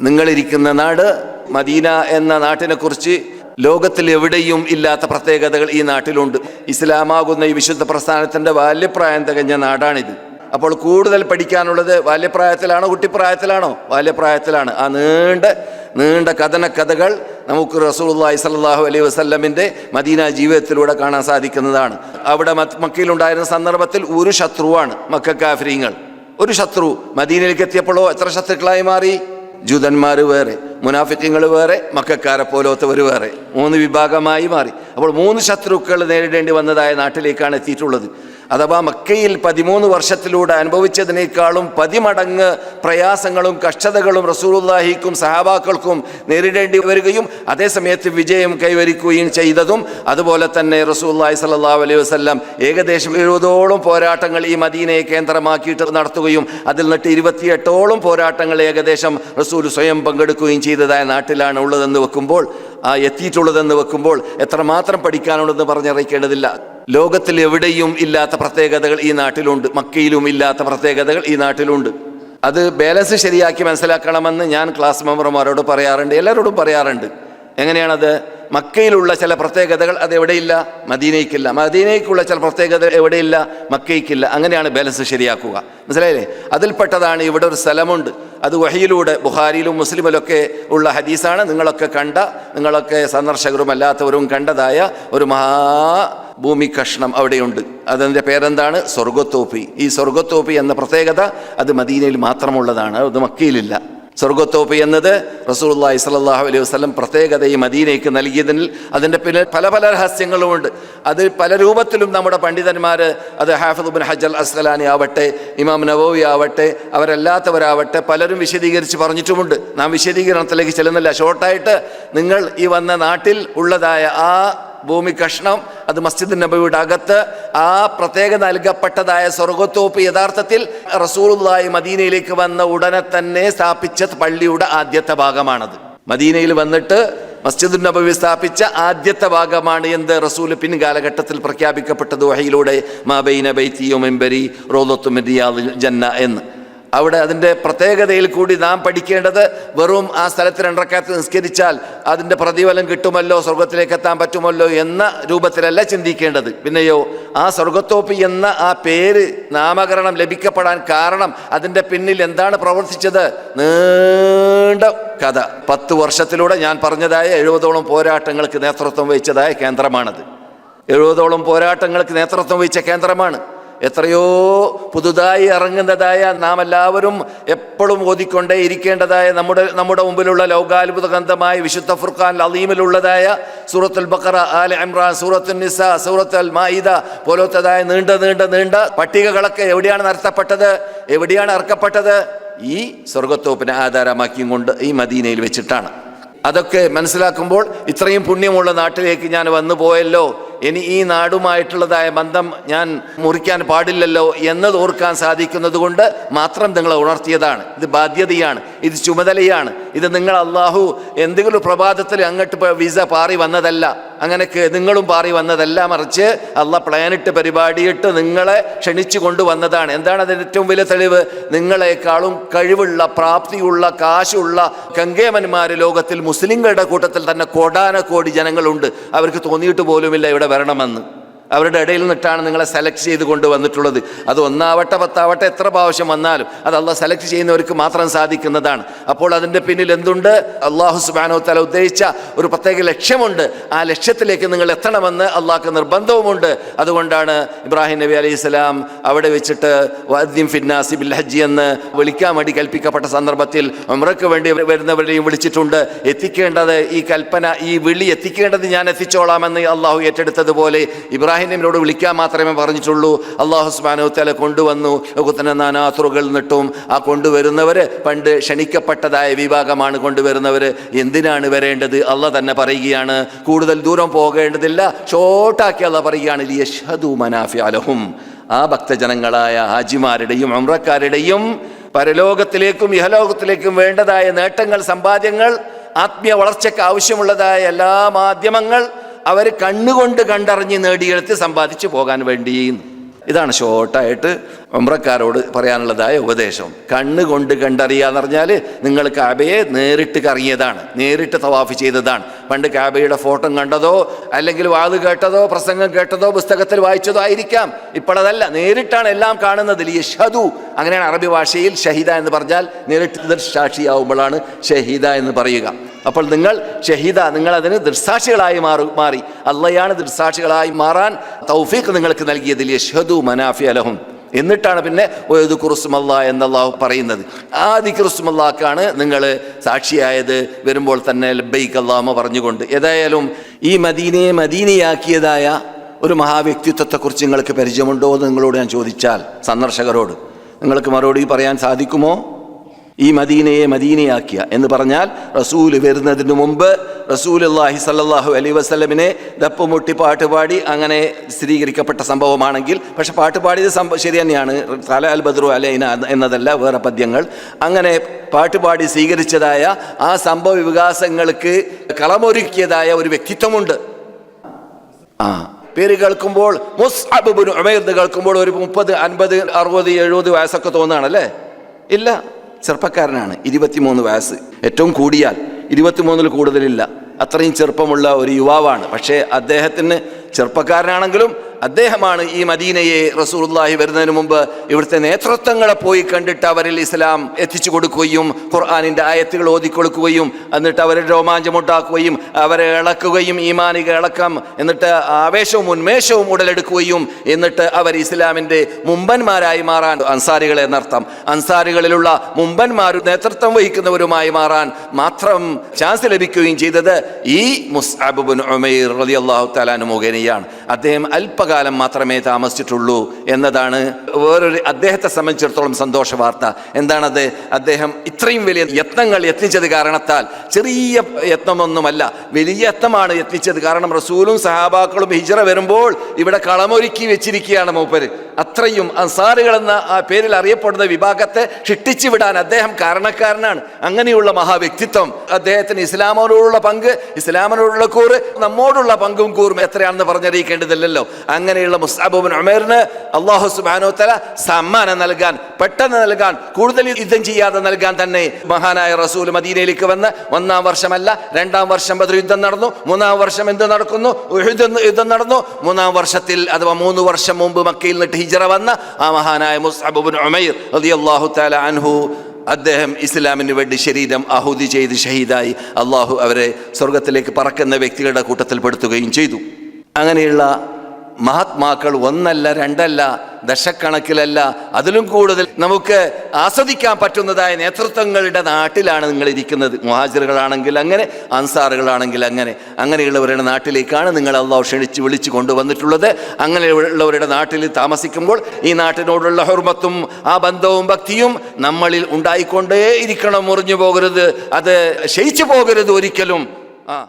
നിങ്ങളിരിക്കുന്ന നാട് മദീന എന്ന നാട്ടിനെക്കുറിച്ച് ലോകത്തിൽ എവിടെയും ഇല്ലാത്ത പ്രത്യേകതകൾ ഈ നാട്ടിലുണ്ട്. ഇസ്ലാമാകുന്ന ഈ വിശുദ്ധ പ്രസ്ഥാനത്തിന്റെ ബാല്യപ്രായം തികഞ്ഞ നാടാണിത്. അപ്പോൾ കൂടുതൽ പഠിക്കാനുള്ളത് ബാല്യപ്രായത്തിലാണോ കുട്ടിപ്രായത്തിലാണോ? ബാല്യപ്രായത്തിലാണ്. ആ നീണ്ട നീണ്ട കഥന കഥകൾ നമുക്ക് റസൂലുള്ളാഹി സല്ലാഹു അലൈഹി വസ്ല്ലമിന്റെ മദീന ജീവിതത്തിലൂടെ കാണാൻ സാധിക്കുന്നതാണ്. അവിടെ മക്കയിലുണ്ടായിരുന്ന സന്ദർഭത്തിൽ ഒരു ശത്രുവാണ് മക്ക ഒരു ശത്രു മദീനയിലേക്ക് എത്തിയപ്പോഴോ എത്ര ശത്രുക്കളായി മാറി? ജൂതന്മാർ വേറെ മുനാഫിക്കങ്ങൾ വേറെ മക്കാരെ പോലത്തവർ വേറെ. മൂന്ന് വിഭാഗമായി മാറി. അപ്പോൾ മൂന്ന് ശത്രുക്കൾ നേരിടേണ്ടി വന്നതായ നാട്ടിലേക്കാണ് എത്തിയിട്ടുള്ളത്. അഥവാ മക്കയിൽ പതിമൂന്ന് വർഷത്തിലൂടെ അനുഭവിച്ചതിനേക്കാളും പതിമടങ്ങ് പ്രയാസങ്ങളും കഷ്ടതകളും റസൂലുള്ളാഹിക്കും സഹാബാക്കൾക്കും നേരിടേണ്ടി വരികയും അതേസമയത്ത് വിജയം കൈവരിക്കുകയും ചെയ്തതും അതുപോലെ തന്നെ റസൂല്ലാഹി സല്ലാ അലൈഹി വസല്ലം ഏകദേശം എഴുപതോളം പോരാട്ടങ്ങൾ ഈ മദീനയെ കേന്ദ്രമാക്കിയിട്ട് നടത്തുകയും അതിൽ നിന്നിട്ട് ഇരുപത്തിയെട്ടോളം പോരാട്ടങ്ങൾ ഏകദേശം റസൂൽ സ്വയം പങ്കെടുക്കുകയും ചെയ്തതായ നാട്ടിലാണ് ഉള്ളതെന്ന് വെക്കുമ്പോൾ ആ എത്തിയിട്ടുള്ളതെന്ന് വെക്കുമ്പോൾ എത്രമാത്രം പഠിക്കാനുള്ളതെന്ന് പറഞ്ഞറിയിക്കേണ്ടതില്ല. ലോകത്തിൽ എവിടെയും ഇല്ലാത്ത പ്രത്യേകതകൾ ഈ നാട്ടിലുണ്ട്. മക്കയിലും ഇല്ലാത്ത പ്രത്യേകതകൾ ഈ നാട്ടിലുണ്ട്. അത് ബാലൻസ് ശരിയാക്കി മനസ്സിലാക്കണമെന്ന് ഞാൻ ക്ലാസ് മെമ്പർമാരോട് പറയാറുണ്ട്. എല്ലാവരോടും പറയാറുണ്ട്. എങ്ങനെയാണത്? മക്കയിലുള്ള ചില പ്രത്യേകതകൾ അത് എവിടെയില്ല? മദീനയ്ക്കില്ല. മദീനയ്ക്കുള്ള ചില പ്രത്യേകതകൾ എവിടെയില്ല? മക്കയ്ക്കില്ല. അങ്ങനെയാണ് ബാലൻസ് ശരിയാക്കുക. മനസ്സിലായില്ലേ? അതിൽപ്പെട്ടതാണ് ഇവിടെ ഒരു സ്ഥലമുണ്ട്. അത് വഹിയിലൂടെ ബുഹാരിയിലും മുസ്ലിമിലൊക്കെ ഉള്ള ഹദീസാണ്. നിങ്ങളൊക്കെ കണ്ട നിങ്ങളൊക്കെ സന്ദർശകരും അല്ലാത്തവരും കണ്ടതായ ഒരു മഹാ ഭൂമി കഷ്ണം അവിടെയുണ്ട്. അതിന്റെ പേരെന്താണ്? സ്വർഗത്തോപ്പി ഈ സ്വർഗത്തോപ്പി എന്ന പ്രത്യേകത അത് മദീനയിൽ മാത്രമുള്ളതാണ്. അത് മക്കയിലില്ല. സ്വർഗത്തോപ്പി എന്നത് റസൂലുള്ളാഹി സ്വല്ലല്ലാഹു അലൈഹി വസ്ലം പ്രത്യേകത ഈ മദീനയ്ക്ക് നൽകിയതിൽ അതിന്റെ പിന്നിൽ പല പല രഹസ്യങ്ങളുമുണ്ട്. അത് പല രൂപത്തിലും നമ്മുടെ പണ്ഡിതന്മാർ അത് ഹാഫിദുബിൻ ഹജൽ അസ്കലാനി ആവട്ടെ ഇമാം നവോവി ആവട്ടെ അവരല്ലാത്തവരാവട്ടെ പലരും വിശദീകരിച്ച് പറഞ്ഞിട്ടുമുണ്ട്. നാം വിശദീകരണത്തിലേക്ക് ചെല്ലുന്നില്ല. ഷോർട്ടായിട്ട് നിങ്ങൾ ഈ വന്ന നാട്ടിൽ ഉള്ളതായ ആ ഭൂമി കഷ്ണം അത് മസ്ജിദ് നബിയുടെ അകത്ത്. ആ പ്രത്യേക നൽകപ്പെട്ടതായ സ്വർഗത്തോപ്പ് യഥാർത്ഥത്തിൽ റസൂലുള്ളാഹി മദീനയിലേക്ക് വന്ന ഉടനെ തന്നെ സ്ഥാപിച്ച പള്ളിയുടെ ആദ്യത്തെ ഭാഗമാണത്. മദീനയിൽ വന്നിട്ട് മസ്ജിദ് നബവി സ്ഥാപിച്ച ആദ്യത്തെ ഭാഗമാണ് എന്ത്? റസൂൽ പിൻ കാലഘട്ടത്തിൽ പ്രഖ്യാപിക്കപ്പെട്ടത് വഹയിലൂടെ മാബൈന ബൈത്തിയോ മെമ്പരി റോദത്തു ജന്ന എന്ന്. അവിടെ അതിന്റെ പ്രത്യേകതയിൽ കൂടി നാം പഠിക്കേണ്ടത് വെറും ആ സ്ഥലത്ത് രണ്ടരക്കാലത്ത് നിസ്കരിച്ചാൽ അതിന്റെ പ്രതിഫലം കിട്ടുമല്ലോ സ്വർഗത്തിലേക്ക് എത്താൻ പറ്റുമല്ലോ എന്ന രൂപത്തിലല്ല ചിന്തിക്കേണ്ടത്. പിന്നെയോ ആ സ്വർഗത്തോപ്പി എന്ന ആ പേര് നാമകരണം ലഭിക്കപ്പെടാൻ കാരണം അതിന്റെ പിന്നിൽ എന്താണ് പ്രവർത്തിച്ചത്? നീണ്ട കഥ. പത്ത് വർഷത്തിലൂടെ ഞാൻ പറഞ്ഞതായ എഴുപതോളം പോരാട്ടങ്ങൾക്ക് നേതൃത്വം വഹിച്ചതായ കേന്ദ്രമാണത്. എഴുപതോളം പോരാട്ടങ്ങൾക്ക് നേതൃത്വം വഹിച്ച കേന്ദ്രമാണ്. എത്രയോ പുതുതായി ഇറങ്ങുന്നതായ നാം എല്ലാവരും എപ്പോഴും ഓതിക്കൊണ്ടേ ഇരിക്കേണ്ടതായ നമ്മുടെ നമ്മുടെ മുമ്പിലുള്ള ലൗകാത്ഭുത ഗന്ധമായ വിശുദ്ധ ഫുർഖാൻ അലീമിലുള്ളതായ സൂറത്തുൽ ബക്കറ ആൽ ഇമ്രാൻ സൂറത്തുൽ നിസ സൂറത്തുൽ മായിദ പോലത്തതായ നീണ്ട നീണ്ട നീണ്ട പട്ടികകളൊക്കെ എവിടെയാണ് നടത്തപ്പെട്ടത്? എവിടെയാണ് ഇറക്കപ്പെട്ടത് ഈ സ്വർഗത്തോപ്പിനെ ആധാരമാക്കിയും കൊണ്ട് ഈ മദീനയിൽ വെച്ചിട്ടാണ്. അതൊക്കെ മനസ്സിലാക്കുമ്പോൾ ഇത്രയും പുണ്യമുള്ള നാട്ടിലേക്ക് ഞാൻ വന്നു പോയല്ലോ. ഇനി ഈ നാടുമായിട്ടുള്ളതായ ബന്ധം ഞാൻ മുറിക്കാൻ പാടില്ലല്ലോ എന്നത് ഓർക്കാൻ സാധിക്കുന്നത് കൊണ്ട് മാത്രം നിങ്ങളെ ഉണർത്തിയതാണ്. ഇത് ബാധ്യതയാണ്. ഇത് ചുമതലയാണ്. ഇത് നിങ്ങൾ അള്ളാഹു എന്തെങ്കിലും പ്രഭാതത്തിൽ അങ്ങോട്ട് വിസ പാറി വന്നതല്ല. അങ്ങനെയൊക്കെ നിങ്ങളും പാറി വന്നതല്ല മറിച്ച് അല്ല പ്ലാനിട്ട് പരിപാടിയിട്ട് നിങ്ങളെ ക്ഷണിച്ചു കൊണ്ടുവന്നതാണ്. എന്താണ് അതിന്റെ ഏറ്റവും വലിയ തെളിവ്? നിങ്ങളെക്കാളും കഴിവുള്ള പ്രാപ്തിയുള്ള കാശുള്ള കങ്കേമന്മാർ ലോകത്തിൽ മുസ്ലിങ്ങളുടെ കൂട്ടത്തിൽ തന്നെ കോടാനക്കോടി ജനങ്ങളുണ്ട്. അവർക്ക് തോന്നിയിട്ട് പോലുമില്ല ഇവിടെ വരണമെന്ന്. അവരുടെ ഇടയിൽ നിന്നിട്ടാണ് നിങ്ങളെ സെലക്ട് ചെയ്ത് കൊണ്ടുവന്നിട്ടുള്ളത്. അത് ഒന്നാവട്ടെ പത്താവട്ടെ എത്ര പ്രാവശ്യം വന്നാലും അത് അള്ളാഹ് സെലക്ട് ചെയ്യുന്നവർക്ക് മാത്രം സാധിക്കുന്നതാണ്. അപ്പോൾ അതിന്റെ പിന്നിൽ എന്തുണ്ട്? അള്ളാഹു സുബാനോ തല ഉദ്ദേശിച്ച ഒരു പ്രത്യേക ലക്ഷ്യമുണ്ട്. ആ ലക്ഷ്യത്തിലേക്ക് നിങ്ങൾ എത്തണമെന്ന് അള്ളാഹ്ക്ക് നിർബന്ധവുമുണ്ട്. അതുകൊണ്ടാണ് ഇബ്രാഹിം നബി അലൈഹി സ്വലാം അവിടെ വെച്ചിട്ട് വാദ്യം ഫിന്നാസി ബിൽ ഹജ്ജി എന്ന് വിളിക്കാൻ വേണ്ടി കൽപ്പിക്കപ്പെട്ട സന്ദർഭത്തിൽ ഉമ്രക്ക് വേണ്ടി വരുന്നവരെയും വിളിച്ചിട്ടുണ്ട്. എത്തിക്കേണ്ടത് ഈ കൽപ്പന ഈ വിളി എത്തിക്കേണ്ടത് ഞാൻ എത്തിച്ചോളാമെന്ന് അള്ളാഹു ഏറ്റെടുത്തതുപോലെ ഇബ്രാഹിം നബിയോട് വിളിക്കാൻ മാത്രമേ പറഞ്ഞിട്ടുള്ളൂ. അള്ളാഹു സുബാനു തല കൊണ്ടുവന്നു. ലോകത്തിന് നാനാസുറുകൾ നിട്ടും ആ കൊണ്ടുവരുന്നവർ പണ്ട് ക്ഷണിക്കപ്പെട്ടതായ വിഭാഗമാണ് കൊണ്ടുവരുന്നവർ എന്തിനാണ് വരേണ്ടത്? അള്ള തന്നെ പറയുകയാണ്. കൂടുതൽ ദൂരം പോകേണ്ടതില്ല. ഷോർട്ടാക്കി അള്ള പറയുകയാണ്. ലിയഷ്ഹദു മനാഫി അലഹും ആ ഭക്തജനങ്ങളായ ഹാജിമാരുടെയും അമ്രക്കാരുടെയും പരലോകത്തിലേക്കും ഇഹലോകത്തിലേക്കും വേണ്ടതായ നേട്ടങ്ങൾ സമ്പാദ്യങ്ങൾ ആത്മീയ വളർച്ചയ്ക്ക് ആവശ്യമുള്ളതായ എല്ലാ മാധ്യമങ്ങൾ അവർ കണ്ണുകൊണ്ട് കണ്ടറിഞ്ഞ് നേടിയെടുത്ത് സമ്പാദിച്ചു പോകാൻ വേണ്ടി ഇതാണ് ഷോർട്ടായിട്ട് ഒമ്പ്രക്കാരോട് പറയാനുള്ളതായ ഉപദേശം. കണ്ണുകൊണ്ട് കണ്ടറിയാന്ന് പറഞ്ഞാൽ നിങ്ങൾ കാബയെ നേരിട്ട് കറങ്ങിയതാണ് നേരിട്ട് തവാഫ് ചെയ്തതാണ്. പണ്ട് കാബയുടെ ഫോട്ടോ കണ്ടതോ അല്ലെങ്കിൽ വാത് കേട്ടതോ പ്രസംഗം കേട്ടതോ പുസ്തകത്തിൽ വായിച്ചതോ ആയിരിക്കാം. ഇപ്പോഴതല്ല നേരിട്ടാണ് എല്ലാം കാണുന്നത്. യഷദു അങ്ങനെയാണ് അറബി ഭാഷയിൽ ഷഹിദ എന്ന് പറഞ്ഞാൽ നേരിട്ട് സാക്ഷിയാവുമ്പോഴാണ് ഷഹീദ എന്ന് പറയുക. അപ്പോൾ നിങ്ങൾ ഷഹീദ നിങ്ങൾ അതിന് ദൃസാക്ഷികളായി മാറി മാറി. അള്ളയാണ് ദൃസാക്ഷികളായി മാറാൻ തൗഫീഖ് നിങ്ങൾക്ക് നൽകിയതിൽ യഷദു മനാഫി അലഹും എന്നിട്ടാണ് പിന്നെ ഒയത് കുറുസുമല്ല എന്നല്ലാഹു പറയുന്നത്. ആ ദിക്കുറുസുമല്ലാക്കാണ് നിങ്ങൾ സാക്ഷിയായത്. വരുമ്പോൾ തന്നെ ലബൈക്ക് അള്ളാമ പറഞ്ഞുകൊണ്ട്. ഏതായാലും ഈ മദീനയെ മദീനയാക്കിയതായ ഒരു മഹാവ്യക്തിത്വത്തെക്കുറിച്ച് നിങ്ങൾക്ക് പരിചയമുണ്ടോ എന്ന് നിങ്ങളോട് ഞാൻ ചോദിച്ചാൽ സന്ദർശകരോട്. നിങ്ങൾക്ക് മറുപടി പറയാൻ സാധിക്കുമോ? ഈ മദീനയെ മദീനയാക്കിയ എന്ന് പറഞ്ഞാൽ റസൂൽ വരുന്നതിന് മുമ്പ് റസൂൽ അള്ളാഹി സല്ലാഹു അലൈ വസ്ലമിനെ ദപ്പുമുട്ടി പാട്ടുപാടി അങ്ങനെ സ്ഥിരീകരിക്കപ്പെട്ട സംഭവമാണെങ്കിൽ പക്ഷെ പാട്ടുപാടിയത് സംഭവം ശരി തന്നെയാണ്. തല അൽ ബദ്രു അലൈന എന്നതല്ല വേറെ പദ്യങ്ങൾ. അങ്ങനെ പാട്ടുപാടി സ്വീകരിച്ചതായ ആ സംഭവ വികാസങ്ങൾക്ക് കളമൊരുക്കിയതായ ഒരു വ്യക്തിത്വമുണ്ട്. ആ പേര് കേൾക്കുമ്പോൾ മുസ്അബ് ഉമൈർ കേൾക്കുമ്പോൾ ഒരു മുപ്പത് അൻപത് അറുപത് എഴുപത് വയസ്സൊക്കെ തോന്നുകയാണല്ലേ ഇല്ല. ചെറുപ്പക്കാരനാണ്. ഇരുപത്തിമൂന്ന് വയസ്സ്. ഏറ്റവും കൂടിയാൽ ഇരുപത്തിമൂന്നിൽ കൂടുതലില്ല. അത്രയും ചെറുപ്പമുള്ള ഒരു യുവാവാണ്. പക്ഷേ അദ്ദേഹത്തിന് ചെറുപ്പക്കാരനാണെങ്കിലും അദ്ദേഹമാണ് ഈ മദീനയെ റസൂലുള്ളാഹി വരുന്നതിന് മുമ്പ് ഇവിടുത്തെ നേതൃത്വങ്ങളെ പോയി കണ്ടിട്ട് അവരിൽ ഇസ്ലാം എത്തിച്ചു കൊടുക്കുകയും ഖുർആാനിന്റെ ആയത്തുകൾ ഓതിക്കൊടുക്കുകയും എന്നിട്ട് അവരെ രോമാഞ്ചമുണ്ടാക്കുകയും അവരെ ഇളക്കുകയും ഈമാനിക ഇളക്കം എന്നിട്ട് ആവേശവും ഉന്മേഷവും ഉടലെടുക്കുകയും എന്നിട്ട് അവർ ഇസ്ലാമിന്റെ മുമ്പന്മാരായി മാറാൻ അൻസാരികളെ എന്നർത്ഥം അൻസാരികളിലുള്ള മുമ്പന്മാർ നേതൃത്വം വഹിക്കുന്നവരുമായി മാറാൻ മാത്രം ചാൻസ് ലഭിക്കുകയും ചെയ്തത് ഈ മുസ്അബുബുൻ ഉമൈർ റളിയല്ലാഹു തആല മുഖേനയാണ്. അദ്ദേഹം അല്പകാലം മാത്രമേ താമസിച്ചിട്ടുള്ളൂ എന്നതാണ് വേറൊരു അദ്ദേഹത്തെ സംബന്ധിച്ചിടത്തോളം സന്തോഷ വാർത്ത. എന്താണത് അദ്ദേഹം ഇത്രയും വലിയ യത്നങ്ങൾ യത്നിച്ചത് കാരണത്താൽ ചെറിയ യത്നമൊന്നുമല്ല വലിയ യത്നമാണ് യത്നിച്ചത്. കാരണം റസൂലും സഹാബാക്കളും ഹിജറ വരുമ്പോൾ ഇവിടെ കളമൊരുക്കി വെച്ചിരിക്കുകയാണ് മൂപ്പര്. അത്രയും അൻസാറുകൾ എന്ന ആ പേരിൽ അറിയപ്പെടുന്ന വിഭാഗത്തെ ഷിട്ടിച്ചു വിടാൻ അദ്ദേഹം കാരണക്കാരനാണ്. അങ്ങനെയുള്ള മഹാവ്യക്തിത്വം അദ്ദേഹത്തിന് ഇസ്ലാമിനോടുള്ള പങ്ക് ഇസ്ലാമിനോടുള്ള കൂറ് നമ്മോടുള്ള പങ്കും കൂറും എത്രയാണെന്ന് പറഞ്ഞറിയിക്കേണ്ടതില്ലല്ലോ. അങ്ങനെയുള്ള മുസ്താബുബിൻ അമേറിന് അള്ളാഹു സുബാനോ തല സമ്മാനം നൽകാൻ പെട്ടെന്ന് നൽകാൻ കൂടുതൽ യുദ്ധം ചെയ്യാതെ നൽകാൻ തന്നെ മഹാനായ റസൂൽ മദീനയിലേക്ക് വന്ന് ഒന്നാം വർഷമല്ല രണ്ടാം വർഷം ബദർ യുദ്ധം നടന്നു മൂന്നാം വർഷം എന്ത് നടക്കുന്നു? യുദ്ധം നടന്നു. മൂന്നാം വർഷത്തിൽ അഥവാ മൂന്ന് വർഷം മുമ്പ് മക്കയിൽ നിന്ന് ഹിജറ വന്ന ആ മഹാനായ മുസ്അബുബിൻ ഉമൈർ റളിയല്ലാഹു തആല അൻഹു അദ്ദേഹം ഇസ്ലാമിന് വേണ്ടി ശരീരം ആഹുതി ചെയ്ത് ഷഹീദായി അള്ളാഹു അവരെ സ്വർഗത്തിലേക്ക് പറക്കുന്ന വ്യക്തികളുടെ കൂട്ടത്തിൽ പെടുത്തുകയും ചെയ്തു. അങ്ങനെയുള്ള മഹാത്മാക്കൾ ഒന്നല്ല രണ്ടല്ല ദശക്കണക്കിലല്ല അതിലും കൂടുതൽ നമുക്ക് ആസ്വദിക്കാൻ പറ്റുന്നതായ നേതൃത്വങ്ങളുടെ നാട്ടിലാണ് നിങ്ങൾ ഇരിക്കുന്നത് മുഹാജിറുകളാണെങ്കിൽ അങ്ങനെ അൻസാറുകളാണെങ്കിൽ അങ്ങനെ. അങ്ങനെയുള്ളവരുടെ നാട്ടിലേക്കാണ് നിങ്ങൾ അള്ളാഹു ക്ഷണിച്ച് വിളിച്ചു കൊണ്ടുവന്നിട്ടുള്ളത്. അങ്ങനെയുള്ളവരുടെ നാട്ടിൽ താമസിക്കുമ്പോൾ ഈ നാട്ടിനോടുള്ള ഹുർമത്തും ആ ബന്ധവും ഭക്തിയും നമ്മളിൽ ഉണ്ടായിക്കൊണ്ടേ ഇരിക്കണം മുറിഞ്ഞു പോകരുത്. അത് ക്ഷയിച്ചു പോകരുത് ഒരിക്കലും. ആ.